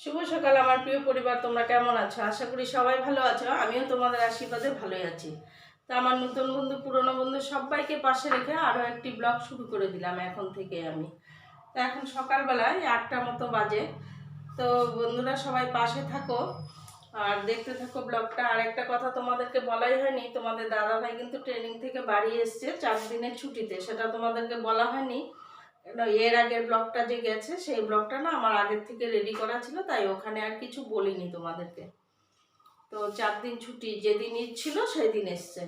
শুভ সকাল আমার প্রিয় পরিবার, তোমরা কেমন আছো? আশা করি সবাই ভালো আছো, আমিও তোমাদের আশীর্বাদে ভালোই আছি। তো আমার নতুন বন্ধু, পুরনো বন্ধু সবাইকে পাশে রেখে আরও একটি ব্লগ শুরু করে দিলাম এখন থেকে আমি। তো এখন সকালবেলায় আটটা মতো বাজে। তো বন্ধুরা, সবাই পাশে থাকো। আর দেখতে থাকো ব্লগটা। আর একটা কথা তোমাদেরকে বলাই হয়নি, তোমাদের দাদাভাই কিন্তু ট্রেনিং থেকে বাড়ি এসছে চার দিনের ছুটিতে, সেটা তোমাদেরকে বলা হয়নি। এর আগের ব্লগটা যে গেছে, সেই ব্লগটা না আমার আগের থেকে রেডি করা ছিল, তাই ওখানে আর কিছু বলিনি তোমাদেরকে। তো চার দিন ছুটি, যেদিন ছিল সেই দিন এসছে।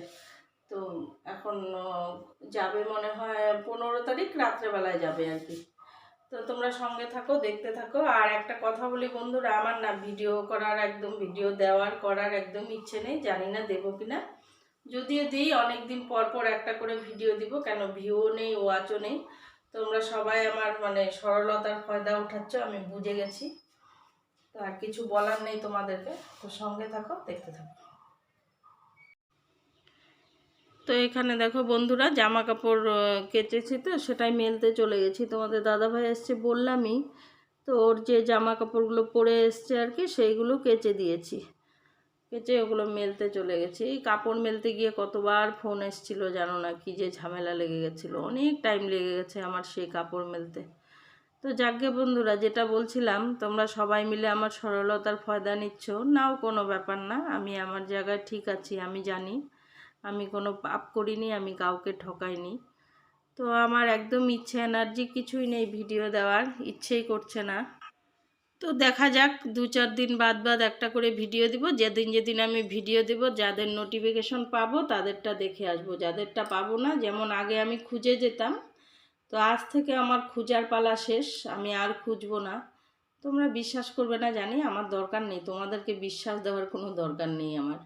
তো এখন যাবে মনে হয় পনেরো তারিখ, রাত্রেবেলায় যাবে আর কি। তো তোমরা সঙ্গে থাকো, দেখতে থাকো। আর একটা কথা বলি বন্ধুরা, আমার না ভিডিও করার একদম, ভিডিও দেওয়ার করার একদম ইচ্ছে নেই, জানি না দেবো কি না যদিও দিই অনেক দিন পর পর একটা করে ভিডিও দিব, কেন ভিউ নেই ওয়াচও নেই। তোমরা সবাই আমার মানে সরলতার ফয়দা উঠাচ্ছ, আমি বুঝে গেছি। তো আর কিছু বলার নেই তোমাদেরকে, তো সঙ্গে থাকো, দেখতে থাকো। তো এখানে দেখো বন্ধুরা জামা কাপড় কেচেছি তো, সেটাই মেলতে চলে গেছি। তোমাদের দাদাভাই এসছে বললামই, তো ওর যে জামা কাপড়গুলো পরে এসছে আর কি, সেইগুলো কেচে দিয়েছি। কেচে ওগুলো মেলতে চলে গেছি। এই কাপড় মেলতে গিয়ে কতবার ফোন এসছিল জানো না কি যে ঝামেলা লেগে গেছিল। অনেক টাইম লেগে গেছে আমার সেই কাপড় মেলতে। তো যাজ্ঞে বন্ধুরা, যেটা বলছিলাম, তোমরা সবাই মিলে আমার সরলতার ফয়দা নিচ্ছ। নাও কোনো ব্যাপার না, আমি আমার জায়গায় ঠিক আছি, আমি জানি। আমি কোনো পাপ করিনি, আমি কাউকে ঠকাইনি। তো আমার একদম ইচ্ছে এনার্জি কিছুই নেই ভিডিও দেওয়ার, ইচ্ছেই করছে না। তো দেখা যাক, দু চার দিন বাদ বাদ একটা করে ভিডিও দিব। যেদিন যেদিন আমি ভিডিও দেব, যাদের নোটিফিকেশন পাবো, তাদেরটা দেখে আসব। যাদেরটা পাবো না, যেমন আগে আমি খুঁজে যেতাম, তো আজ থেকে আমার খুঁজার পালা শেষ, আমি আর খুঁজবো না। তোমরা বিশ্বাস করবে না জানি, আমার দরকার নেই। তোমাদেরকে বিশ্বাস দেওয়ার কোনো দরকার নেই আমার।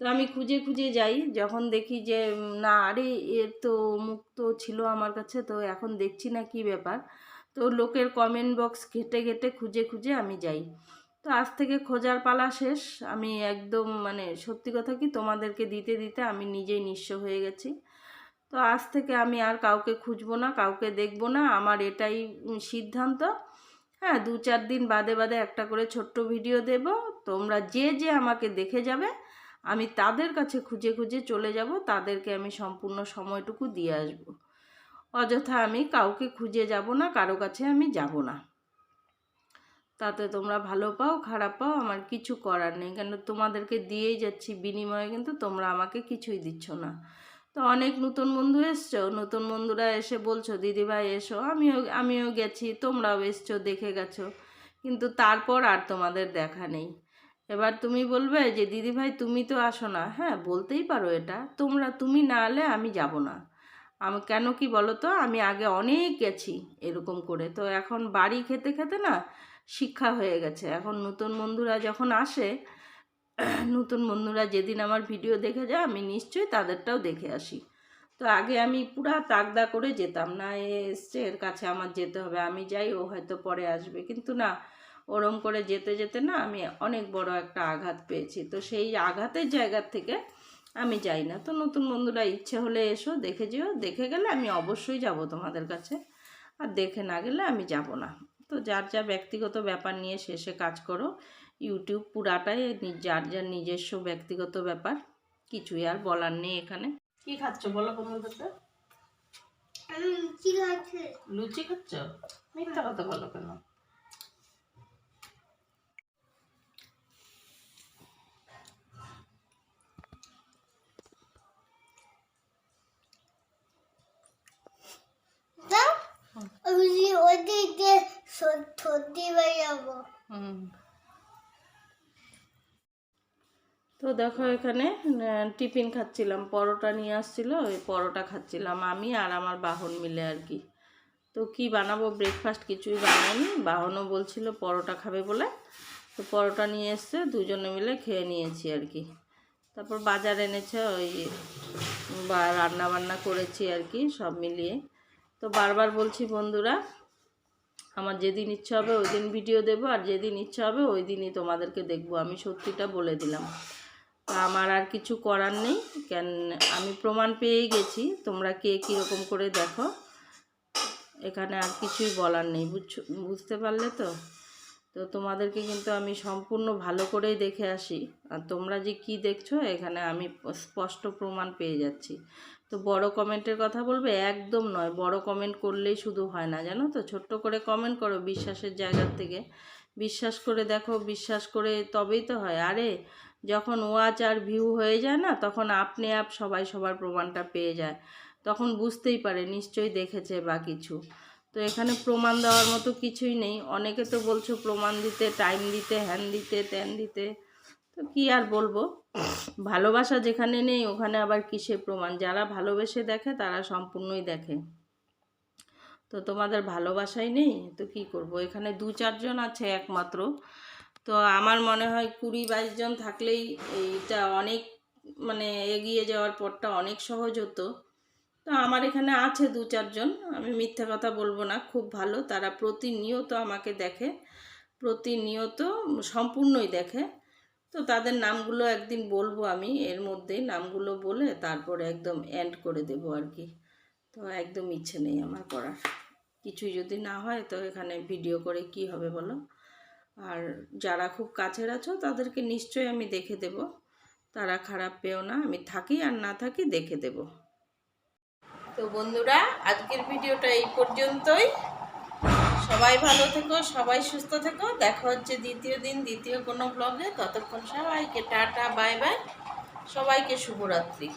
তো আমি খুঁজে খুঁজে যাই, যখন দেখি যে না, আরে, এর তো মুখ তো ছিল আমার কাছে, তো এখন দেখছি না কি ব্যাপার। তো লোকের কমেন্ট বক্স ঘেটে ঘেটে খুঁজে খুঁজে আমি যাই। তো আজ থেকে খোঁজার পালা শেষ। আমি একদম মানে সত্যি কথা কি তোমাদেরকে দিতে দিতে আমি নিজেই নিঃস্ব হয়ে গেছি। তো আজ থেকে আমি আর কাউকে খুঁজবো না, কাউকে দেখব না। আমার এটাই সিদ্ধান্ত। হ্যাঁ দু চার দিন বাদে বাদে একটা করে ছোট্ট ভিডিও দেব। তোমরা যে যে আমাকে দেখে যাবে, আমি তাদের কাছে খুঁজে খুঁজে চলে যাব। তাদেরকে আমি সম্পূর্ণ সময়টুকু দিয়ে আসব। অযথা আমি কাউকে খুঁজে যাব না, কারও কাছে আমি যাব না। তাতে তোমরা ভালো পাও, খারাপ পাও, আমার কিছু করার নেই। কেন তোমাদেরকে দিয়েই যাচ্ছি বিনিময়ে, কিন্তু তোমরা আমাকে কিছুই দিচ্ছ না। তো অনেক নতুন বন্ধু এসছো, নতুন বন্ধুরা এসে বলছো, দিদিভাই, এসো, আমিও আমিও গেছি, তোমরাও এসছো, দেখে গেছো। কিন্তু তারপর আর তোমাদের দেখা নেই। এবার তুমি বলবে যে, দিদিভাই, তুমি তো আসো না। হ্যাঁ বলতেই পারো এটা। তোমরা, তুমি না এলে আমি যাব না। আমি কেন কি বলো তো আমি আগে অনেক গেছি এরকম করে। তো এখন বাড়ি খেতে খেতে না শিক্ষা হয়ে গেছে। এখন নতুন বন্ধুরা যখন আসে, নতুন বন্ধুরা যেদিন আমার ভিডিও দেখে যায়, আমি নিশ্চয়ই তাদেরটাও দেখে আসি। তো আগে আমি পুরা তাগদা করে যেতাম না, এ এসছে, এর কাছে আমার যেতে হবে, আমি যাই, ও হয়তো পরে আসবে। কিন্তু না, ওরম করে যেতে যেতে না আমি অনেক বড় একটা আঘাত পেয়েছি। তো সেই আঘাতের জায়গার থেকে আমি যাই না। তো নতুন বন্ধুরা ইচ্ছে হলে এসো দেখে যেও। দেখে গেলে আমি অবশ্যই যাব তোমাদের কাছে। আর দেখে না গেলে আমি যাব না। তো যার যা ব্যক্তিগত ব্যাপার নিয়ে শেষে কাজ করো। ইউটিউব পুরাটাই যার যার নিজস্ব ব্যক্তিগত ব্যাপার কিছুই আর বলার নেই এখানে। কি খাচ্ছ বলো বন্ধুদেরকে লুচি খাচ্ছি। লুচি খাচ্ছ? মিথ্যা কথা বলো কেন? হয়ে তো দেখো এখানে টিফিন খাচ্ছিলাম, পরোটা নিয়ে আসছিল, ওই পরোটা খাচ্ছিলাম আমি আর আমার বাহন মিলে আর কি। তো কি বানাবো? ব্রেকফাস্ট কিছুই বানাইনি, বাহনও বলছিল পরোটা খাবে বলে। তো পরোটা নিয়ে এসছে, দুজনে মিলে খেয়ে নিয়েছি আর কি। তারপর বাজার এনেছে, ওই বা রান্না বান্না করেছি আর কি, সব মিলিয়ে। তো বারবার বলছি, বন্ধুরা আমার যেদিন ইচ্ছা হবে ওই দিন ভিডিও দেবো, আর যেদিন ইচ্ছা হবে ওই দিনই তোমাদেরকে দেখব। আমি সত্যিটা বলে দিলাম। তা আমার আর কিছু করার নেই, কেন আমি প্রমাণ পেয়েই গেছি। তোমরা কে কীরকম করে দেখো। এখানে আর কিছুই বলার নেই, বুঝছ? বুঝতে পারলে তো? তো তোমাদেরকে কিন্তু আমি সম্পূর্ণ ভালো করেই দেখে আসি। আর তোমরা যে কি দেখছ, এখানে আমি স্পষ্ট প্রমাণ পেয়ে যাচ্ছি। তো বড় কমেন্টের কথা বলবে? একদম নয়। বড় কমেন্ট করলেই শুধু হয় না, জানো তো? ছোট্ট করে কমেন্ট করো বিশ্বাসের জায়গার থেকে। বিশ্বাস করে দেখো, বিশ্বাস করে তবেই তো হয়। আরে, যখন ওয়াচ আর ভিউ হয়ে যায় না, তখন আপনি আপ সবাই সবার প্রমাণটা পেয়ে যায়। তখন বুঝতেই পারে, নিশ্চয়ই দেখেছে বা কিছু। তো এখানে প্রমাণ দেওয়ার মতো কিছুই নেই। অনেকে তো বলছো প্রমাণ দিতে টাইম দিতে হ্যান দিতে ত্যান দিতে। তো কি আর বলব? ভালোবাসা যেখানে নেই, ওখানে আবার কিসের প্রমাণ? যারা ভালোবেসে দেখে, তারা সম্পূর্ণই দেখে। তো তোমাদের ভালোবাসাই নেই? তো কি করব? এখানে দু চারজন আছে একমাত্র। তো আমার মনে হয় কুড়ি বাইশ জন থাকলেই এইটা অনেক মানে এগিয়ে যাওয়ার পরটা অনেক সহজ হতো। তো আমার এখানে আছে দু চারজন। আমি মিথ্যা কথা বলব না, খুব ভালো। তারা প্রতিনিয়ত আমাকে দেখে, প্রতিনিয়ত সম্পূর্ণই দেখে। তো তাদের নামগুলো একদিন বলব আমি, এর মধ্যেই নামগুলো বলে তারপরে একদম এন্ড করে দেব আর কি। তো একদম ইচ্ছে নেই আমার করার। কিছুই যদি না হয় তো এখানে ভিডিও করে কি হবে বলো? আর যারা খুব কাছের আছো তাদেরকে নিশ্চয়ই আমি দেখে দেব। তারা খারাপ পেও না, আমি থাকি আর না থাকি দেখে দেব। তো বন্ধুরা, আজকের ভিডিওটা এই পর্যন্তই। সবাই ভালো থেকো, সবাই সুস্থ থেকো। দেখা হচ্ছে দ্বিতীয় দিন, দ্বিতীয় কোনো ব্লগে ততক্ষণ সবাইকে টাটা বাই বাই সবাইকে শুভরাত্রি।